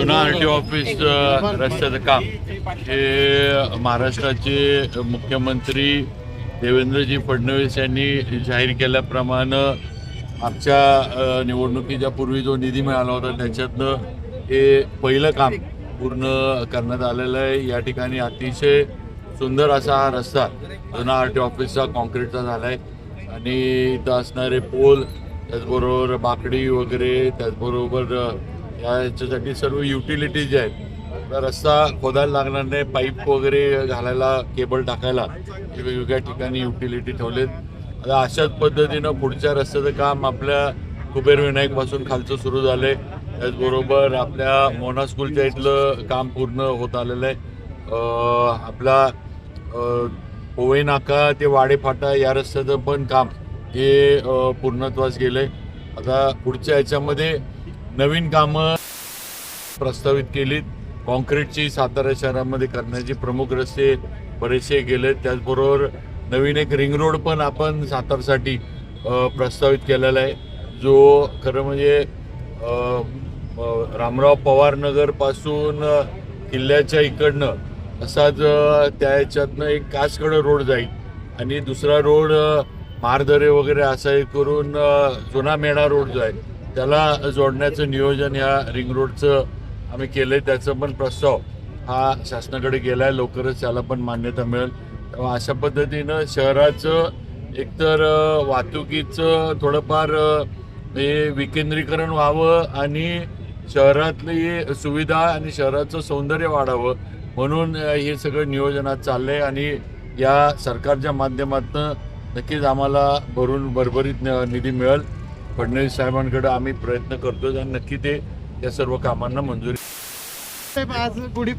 जुना R T office रस्त्याचं काम. हे महाराष्ट्राचे मुख्यमंत्री देवेंद्रजी फडणवीस यांनी जाहीर केल्याप्रमाणे आमच्या निवडणुकीच्या पूर्वी जो निधी मिळाला होता त्याच्यातनं हे पहिलं काम पूर्ण करण्यात आलेलं आहे. या ठिकाणी अतिशय सुंदर असा हा रस्ता जुना आर टी ऑफिसचा कॉन्क्रीटचा झाला आहे आणि इथं असणारे पोल त्याचबरोबर बाकडी वगैरे त्याचबरोबर या याच्यासाठी सर्व युटिलिटीज जे आहेत रस्ता खोदायला लागणार नाही पाईप वगैरे घालायला केबल टाकायला वेगवेगळ्या ठिकाणी युटिलिटी ठेवलेत. आता अशाच पद्धतीनं पुढच्या रस्त्याचं काम आपल्या कुबेर विनायकपासून खालचं सुरू झालं आहे त्याचबरोबर आपल्या मोना स्कूलच्या इथलं काम पूर्ण होत आलेलं आहे. आपला अ, नाका ते वाडेफाटा या रस्त्याचं पण काम हे पूर्णत्वास पूर्णत्वास गेलंय. आता पुढच्या याच्यामध्ये नवीन कामं प्रस्तावित केलीत. कॉन्क्रीटची सातारा शहरामध्ये करण्याची प्रमुख रस्ते बरेचसे गेले त्याचबरोबर नवीन एक रिंग रोड पण आपण सातारसाठी प्रस्तावित केलेला आहे. जो खरं म्हणजे रामराव पवार नगरपासून किल्ल्याच्या इकडनं असाच त्या ह्याच्यातनं एक कासकडं रोड जाईल आणि दुसरा रोड मारदरे वगैरे असा हे करून जुना मेणा रोड जाईल त्याला जोडण्याचं नियोजन ह्या रिंग रोडचं आम्ही केलं आहे त्याचा पण प्रस्ताव हा शासनाकडे गेला आहे लवकरच त्याला पण मान्यता मिळेल. तेव्हा अशा पद्धतीनं शहराचं एकतर वाहतुकीचं थोडंफार हे विकेंद्रीकरण व्हावं आणि शहरातली सुविधा आणि शहराचं सौंदर्य वाढावं म्हणून हे सगळं नियोजनात चाललं आहे आणि या सरकारच्या माध्यमातून नक्कीच आम्हाला भरून भरभरीत न- निधी मिळेल. फडणवीस साहेबांकडे आम्ही प्रयत्न करतोय आणि नक्की ते या सर्व कामांना मंजुरी साहेब, आज गुढीपाडवा